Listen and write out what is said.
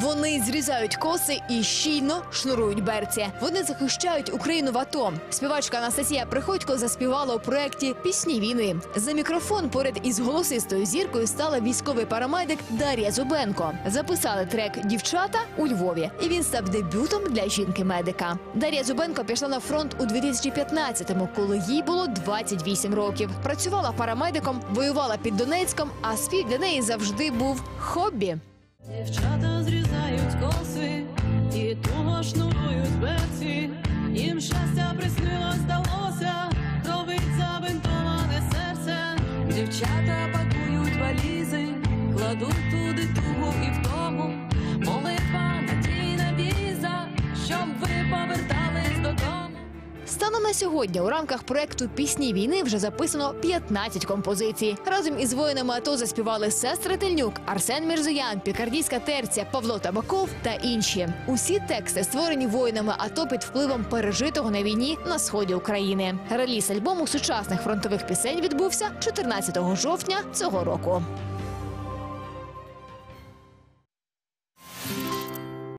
Вони зрізають коси і щільно шнурують берці. Вони захищають Україну в АТО. Співачка Анастасія Приходько заспівала у проєкті Пісні війни. За мікрофон поряд із голосистою зіркою стала військовий парамедик Дар'я Зубенко. Записали трек Дівчата у Львові, і він став дебютом для жінки-медика. Дар'я Зубенко пішла на фронт у 2015-му, коли їй було 28 років. Працювала парамедиком, воювала під Донецьком, а спів для неї завжди був хобі. Дівчата зрізають коси і туго шнурують берці. Їм щастя приснилось, здалося, робить забинтоване серце. Дівчата пакують валізи, кладуть Станом на сьогодні у рамках проекту Пісні війни вже записано 15 композицій. Разом із воїнами АТО заспівали сестри Тельнюк, Арсен Мірзоян, Пікардійська терця, Павло Табаков та інші. Усі тексти створені воїнами АТО під впливом пережитого на війні на сході України. Реліз альбому сучасних фронтових пісень відбувся 14 жовтня цього року.